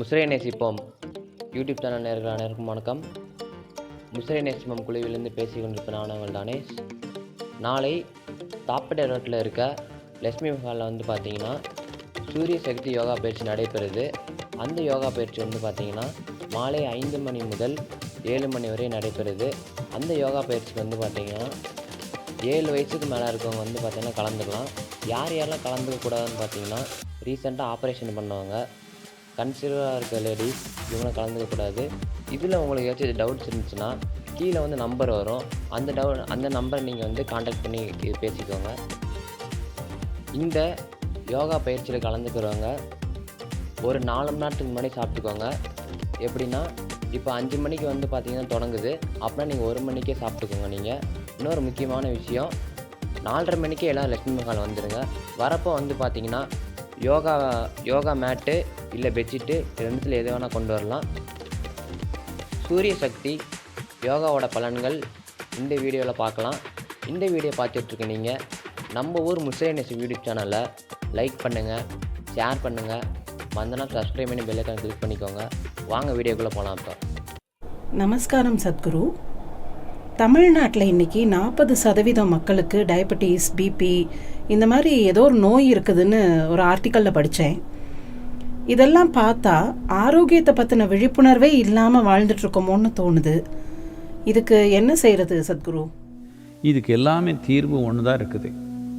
முசிறை நேசிப்போம் YouTube channel நேர்கள் அனைவருக்கும் வணக்கம். முசிறை நேசிப்போம் குழுவிலிருந்து பேசி கொண்டிருப்ப நான் உங்கள் தானேஷ். நாளை தாப்பட்டை ரோட்டில் இருக்க லட்சுமி மஹாலில் வந்து பார்த்தீங்கன்னா சூரிய சக்தி யோகா பயிற்சி நடைபெறுது. அந்த யோகா பயிற்சி வந்து பார்த்தீங்கன்னா மாலை ஐந்து மணி முதல் ஏழு மணி வரை நடைபெறுது. அந்த யோகா பயிற்சிக்கு வந்து பார்த்தீங்கன்னா ஏழு வயசுக்கு மேலே இருக்கவங்க வந்து பார்த்தீங்கன்னா கலந்துக்கலாம். யார் யாரெல்லாம் கலந்துக்க கூடாதுன்னு பார்த்தீங்கன்னா ரீசெண்டாக ஆப்ரேஷன் பண்ணுவாங்க. கன்சிடராக இருக்க லேடிஸ் இவங்களும் கலந்துக்க கூடாது இதில் உங்களுக்கு ஏதாச்சும் டவுட்ஸ் இருந்துச்சுன்னா கீழே வந்து நம்பர் வரும். அந்த டவு அந்த நம்பரை நீங்கள் வந்து காண்டாக்ட் பண்ணி பேசிக்கோங்க. இந்த யோகா பயிற்சியில் கலந்துக்கிறவங்க ஒரு நாலு மணி நேரத்துக்கு முன்னாடி சாப்பிட்டுக்கோங்க. எப்படின்னா இப்போ அஞ்சு மணிக்கு வந்து பார்த்தீங்கன்னா தொடங்குது. அப்படின்னா நீங்கள் ஒரு மணிக்கே சாப்பிட்டுக்கோங்க நீங்கள் இன்னொரு முக்கியமான விஷயம் நாலரை மணிக்கே எல்லாம் லட்சுமி மகால் வந்துடுங்க வரப்போ வந்து பார்த்தீங்கன்னா யோகா யோகா மேட்டு இல்லை பெட்ஷீட்டு ரெண்டுத்தில் எது வேணால் கொண்டு வரலாம். சூரிய சக்தி யோகாவோட பலன்கள் இந்த வீடியோவில் பார்க்கலாம். இந்த வீடியோ பார்த்துட்ருக்க நீங்கள் நம்ம ஊர் முஸ்லிம்ஸ் யூடியூப் சேனலை லைக் பண்ணுங்கள் ஷேர் பண்ணுங்கள் வந்தனா சப்ஸ்கிரைப் பண்ணி பெல்லைக்கான கிளிக் பண்ணிக்கோங்க. வாங்க வீடியோக்குள்ளே போகலாம் இப்போ. நமஸ்காரம் சத்குரு. தமிழ்நாட்டில் இன்னைக்கு நாற்பது சதவீதம் மக்களுக்கு டயபெட்டிஸ் பிபி இந்த மாதிரி ஏதோ ஒரு நோய் இருக்குதுன்னு ஒரு ஆர்டிக்கலில் படித்தேன். இதெல்லாம் பார்த்தா ஆரோக்கியத்தை பற்றின விழிப்புணர்வே இல்லாமல் வாழ்ந்துட்டுருக்கோமோன்னு தோணுது. இதுக்கு என்ன செய்கிறது சத்குரு? இதுக்கு எல்லாமே தீர்வு ஒன்று தான் இருக்குது.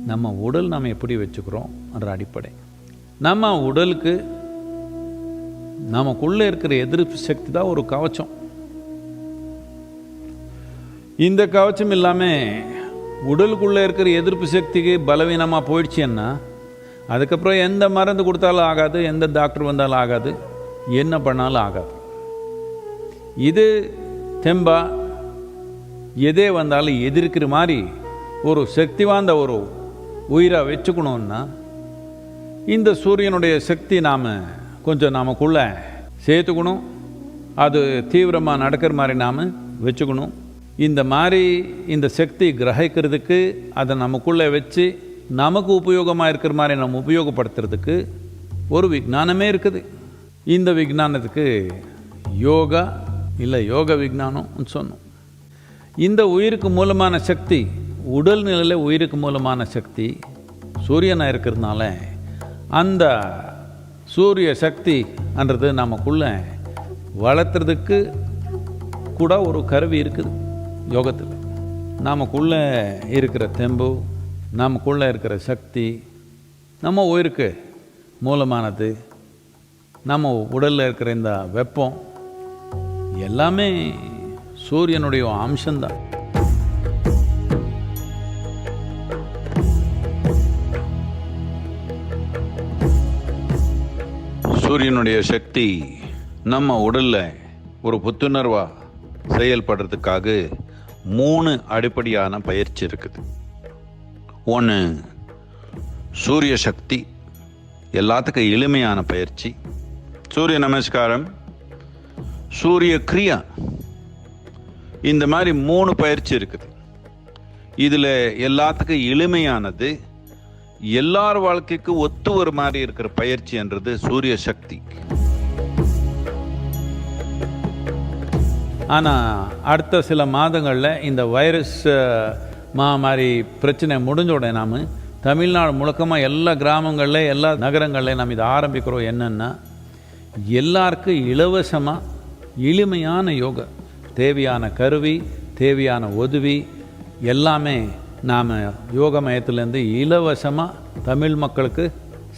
நம்ம உடல் நம்ம எப்படி வச்சுக்கிறோம் என்ற அடிப்படை. நம்ம உடலுக்கு நமக்குள்ளே இருக்கிற எதிர்ப்பு சக்தி தான் ஒரு கவச்சம். இந்த கவச்சம் இல்லாமல் உடலுக்குள்ளே இருக்கிற எதிர்ப்பு சக்திக்கு பலவீனமாக போயிடுச்சுன்னா அதுக்கப்புறம் எந்த மருந்து கொடுத்தாலும் ஆகாது எந்த டாக்டர் வந்தாலும் ஆகாது என்ன பண்ணாலும் ஆகாது. இது தெம்பா எதே வந்தாலும் எதிர்க்கிற மாதிரி ஒரு சக்தி வாய்ந்த ஒரு உயிரை வச்சுக்கணுன்னா இந்த சூரியனுடைய சக்தி நாம் கொஞ்சம் நமக்குள்ளே சேர்த்துக்கணும். அது தீவிரமாக நடக்கிற மாதிரி நாம் வச்சுக்கணும். இந்த மாதிரி இந்த சக்தி கிரகிக்கிறதுக்கு அதை நமக்குள்ளே வச்சு நமக்கு உபயோகமாக இருக்கிற மாதிரி நம்ம உபயோகப்படுத்துறதுக்கு ஒரு விஞ்ஞானமே இருக்குது. இந்த விஞ்ஞானத்துக்கு யோகா இல்லை யோக விஞ்ஞானம்னு சொன்னோம். இந்த உயிருக்கு மூலமான சக்தி உடல் நிலையில் உயிருக்கு மூலமான சக்தி சூரியனாக இருக்கிறதுனால அந்த சூரிய சக்தின்றது நமக்குள்ளே வளர்த்துறதுக்கு கூட ஒரு கருவி இருக்குது யோகத்தில். நமக்குள்ளே இருக்கிற தெம்பு நமக்குள்ளே இருக்கிற சக்தி நம்ம உயிருக்கு மூலமானது. நம்ம உடலில் இருக்கிற இந்த வெப்பம் எல்லாமே சூரியனுடைய அம்சம்தான். சூரியனுடைய சக்தி நம்ம உடலில் ஒரு புத்துணர்வாக செயல்படுறதுக்காக மூணு அடிப்படையான பயிற்சி இருக்குது. ஒன்று சூரிய சக்தி எல்லாத்துக்கும் எளிமையான பயிற்சி. சூரிய நமஸ்காரம் சூரிய கிரியா இந்த மாதிரி மூணு பயிற்சி இருக்குது. இதில் எல்லாத்துக்கும் எளிமையானது எல்லார் வாழ்க்கைக்கு ஒத்து ஒரு மாதிரி இருக்கிற பயிற்சி என்றது சூரிய சக்தி. ஆனால் அடுத்த சில மாதங்களில் இந்த வைரஸ் அஹ், மாமாரி பிரச்சனை முடிஞ்ச உடனே நாம் தமிழ்நாடு முழுக்கமாக எல்லா கிராமங்களில் எல்லா நகரங்களில் நாம் இதை ஆரம்பிக்கிறோம். என்னென்னா எல்லாருக்கும் இலவசமாக எளிமையான யோகா தேவையான கருவி தேவையான உதவி எல்லாமே நாம் யோக மையத்துலேருந்து இலவசமாக தமிழ் மக்களுக்கு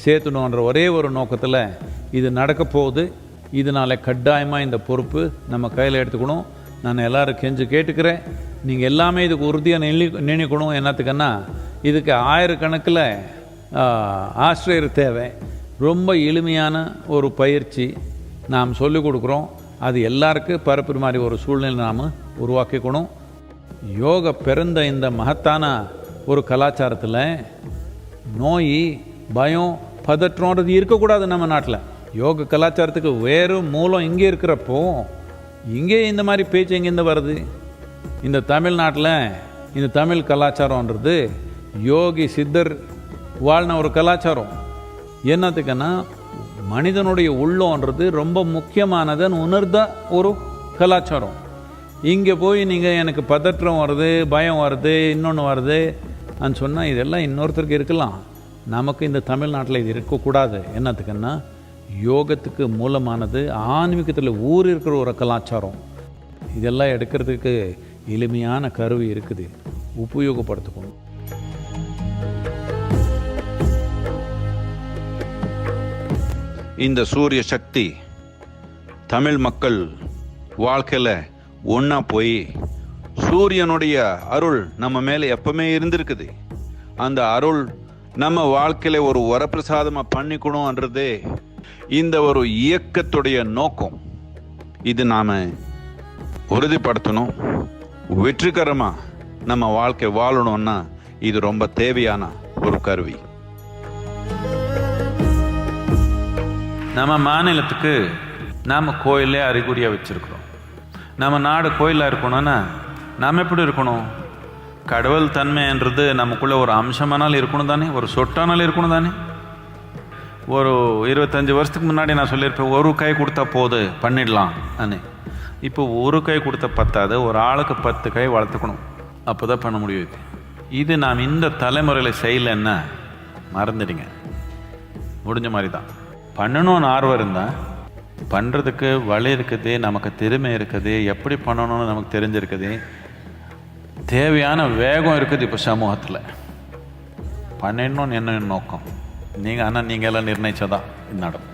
சேர்த்துணுன்ற ஒரே ஒரு நோக்கத்தில் இது நடக்க போகுது. இதனால் கட்டாயமாக இந்த பொறுப்பு நம்ம கையில் எடுத்துக்கணும். நான் எல்லோரும் கெஞ்சு கேட்டுக்கிறேன். நீங்கள் எல்லாமே இதுக்கு உறுதியாக நினை நினைக்கணும் என்னத்துக்குன்னா இதுக்கு ஆயிரக்கணக்கில் ஆசிரியர் தேவை. ரொம்ப எளிமையான ஒரு பயிற்சி நாம் சொல்லிக் கொடுக்குறோம். அது எல்லாருக்கும் பரப்புற மாதிரி ஒரு சூழ்நிலை நாம் உருவாக்கிக்கணும். யோக பிறந்த இந்த மகத்தான ஒரு கலாச்சாரத்தில் நோய் பயம் பதற்றம்ன்றது இருக்கக்கூடாது நம்ம நாட்டில். யோக கலாச்சாரத்துக்கு வேறு மூலம் இங்கே இருக்கிறப்போ இங்கே இந்த மாதிரி பேச்சு எங்கேருந்து வருது? இந்த தமிழ்நாட்டில் இந்த தமிழ் கலாச்சாரம்ன்றது யோகி சித்தர் வாழ்ன ஒரு கலாச்சாரம். என்னத்துக்குன்னா மனிதனுடைய உள்ளோன்றது ரொம்ப முக்கியமானதுன்னு உணர்ந்த ஒரு கலாச்சாரம். இங்கே போய் நீங்கள் எனக்கு பதற்றம் வருது பயம் வருது இன்னொன்று வருது அன்னு சொன்னால் இதெல்லாம் இன்னொருத்தருக்கு இருக்கலாம். நமக்கு இந்த தமிழ்நாட்டில் இது இருக்கக்கூடாது. என்னத்துக்குன்னா யோகத்துக்கு மூலமானது ஆன்மீகத்தில் ஊர் இருக்கிற ஒரு கலாச்சாரம். இதெல்லாம் எடுக்கிறதுக்கு எளிமையான கருவி இருக்குது. உபயோகப்படுத்திக்கணும் இந்த சூரிய சக்தி தமிழ் மக்கள் வாழ்க்கையில் ஒன்றா போய் சூரியனுடைய அருள் நம்ம மேலே எப்பவுமே இருந்திருக்குது. அந்த அருள் நம்ம வாழ்க்கையில் ஒரு வரப்பிரசாதமாக பண்ணிக்கணும்ன்றதே இந்த ஒரு இயக்கத்துடைய நோக்கம். இது நாம் உறுதிப்படுத்தணும். வெற்றிகரமாக நம்ம வாழ்க்கை வாழணும்னா இது ரொம்ப தேவையான ஒரு கருவி. நம்ம மாநிலத்துக்கு நாம் கோயிலே அறிகுறியாக வச்சுருக்குறோம். நம்ம நாடு கோயிலாக இருக்கணும்னா நாம் எப்படி இருக்கணும்? கடவுள் தன்மைன்றது நமக்குள்ளே ஒரு அம்சமானால் இருக்கணும் தானே? ஒரு சொட்டானால் இருக்கணும் தானே? ஒரு இருபத்தஞ்சி வருஷத்துக்கு முன்னாடி நான் சொல்லியிருப்பேன் ஒரு கை கொடுத்தா போது பண்ணிடலாம் அண்ணே இப்போ ஒரு கை கொடுத்த பத்தாது ஒரு ஆளுக்கு பத்து கை வளர்த்துக்கணும். அப்போ தான் பண்ண முடியும் இது. நாம் இந்த தலைமுறையில் செய்யலைன்னா மறந்துடுங்க. முடிஞ்ச மாதிரி தான் பண்ணணும்னு ஆர்வம் இருந்தால் பண்ணுறதுக்கு வழி இருக்குது நமக்கு திறமை இருக்குது எப்படி பண்ணணும்னு நமக்கு தெரிஞ்சிருக்குது. தேவையான வேகம் இருக்குது இப்போ சமூகத்தில். பண்ணிடணும்னு என்ன நோக்கம்? நீங்கள் ஆனால் நீங்கள் எல்லாம் நிர்ணயிச்சதான் நடக்கும்.